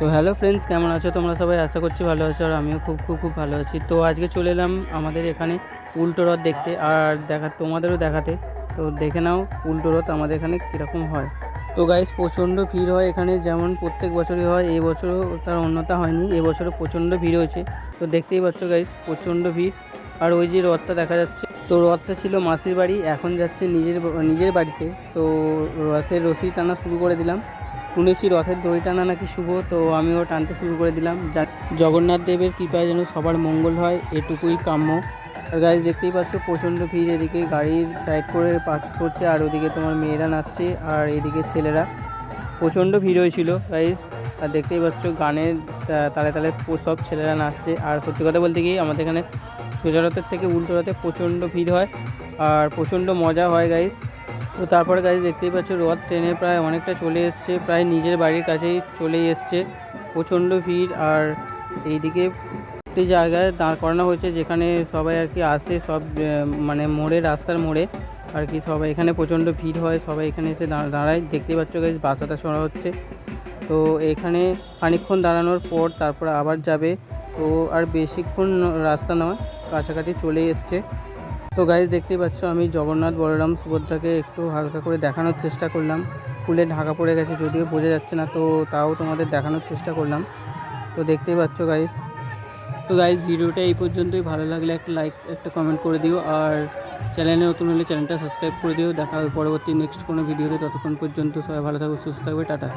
তো hello friends কেমন আছো? তোমরা সবাই আশা করছি ভালো আছো আর আমিও খুব খুব খুব ভালো আছি। তো আজকে চলে এলাম আমাদের এখানে উল্টো রথ দেখতে আর দেখা, তোমাদেরও দেখাতে। তো দেখে নাও উল্টো রথ আমাদের এখানে কীরকম হয়। তো গাইস প্রচণ্ড ভিড় হয় এখানে। যেমন প্রত্যেক বছরই হয়, এই বছরও তার অন্যতা হয়নি এবছরও প্রচণ্ড ভিড় হয়েছে। তো দেখতেই পাচ্ছ গাইস প্রচণ্ড ভিড়। আর ওই যে রথটা দেখা যাচ্ছে, তো রথটা ছিল মাসির বাড়ি, এখন যাচ্ছে নিজের নিজের বাড়িতে। তো রথের রশি টানা শুরু করে দিলাম। শুনেছি রথের দড়ি টানা নাকি শুভ, তো আমিও টানতে শুরু করে দিলাম। জগন্নাথ দেবের কৃপায় যেন সবার মঙ্গল হয়, এটুকুই কাম্য। আর গাড়ি দেখতেই পাচ্ছ প্রচণ্ড ভিড় এদিকে। গাড়ির সাইড করে পাস করছে, আর ওদিকে তোমার মেয়েরা নাচছে, আর এদিকে ছেলেরা। প্রচণ্ড ভিড় হয়েছিল গাইস আর দেখতেই পাচ্ছ গানের তালে তালে সব ছেলেরা নাচছে। আর সত্যি কথা বলতে গিয়ে আমাদের এখানে সোজা রথের থেকে উল্টো রথে প্রচণ্ড ভিড় হয়, আর প্রচণ্ড মজা হয় গাইস তো তারপরে গাড়ি দেখতেই পাচ্ছ, রথ ট্রেনে প্রায় অনেকটা চলে এসছে, প্রায় নিজের বাড়ির কাছেই চলেই এসছে। প্রচণ্ড ভিড় আর এইদিকে একটি জায়গায় দাঁড় করানো হয়েছে, যেখানে সবাই আর কি আসে, সব মানে মোড়ে, রাস্তার মোড়ে আর কি সবাই। এখানে প্রচণ্ড ভিড় হয়, সবাই এখানে এসে দাঁড়- দাঁড়ায়। দেখতেই পাচ্ছ গাইজ বাসাটা সরা হচ্ছে। তো এখানে খানিকক্ষণ দাঁড়ানোর পর তারপরে আবার যাবে। তো আর বেশিক্ষণ রাস্তা নয়, কাছাকাছি চলে এসছে। তো গাইজ দেখতেই পাচ্ছ, আমি জগন্নাথ বলরাম সুভদ্রাকে একটু হালকা করে দেখানোর চেষ্টা করলাম। ফুলে ঢাকা পড়ে গেছে, যদিও বোঝা যাচ্ছে না, তো তাও তোমাদের দেখানোর চেষ্টা করলাম। তো দেখতেই পাচ্ছ গাইজ তো গাইজ ভিডিওটা এই পর্যন্তই। ভালো লাগলে একটা লাইক একটা কমেন্ট করে দিও। আর চ্যানেলে নতুন হলে চ্যানেলটা সাবস্ক্রাইব করে দিও। দেখা হবে পরবর্তী নেক্সট কোনো ভিডিওতে ততক্ষণ পর্যন্ত সবাই ভালো থাকবে সুস্থ থাকবে টাটা।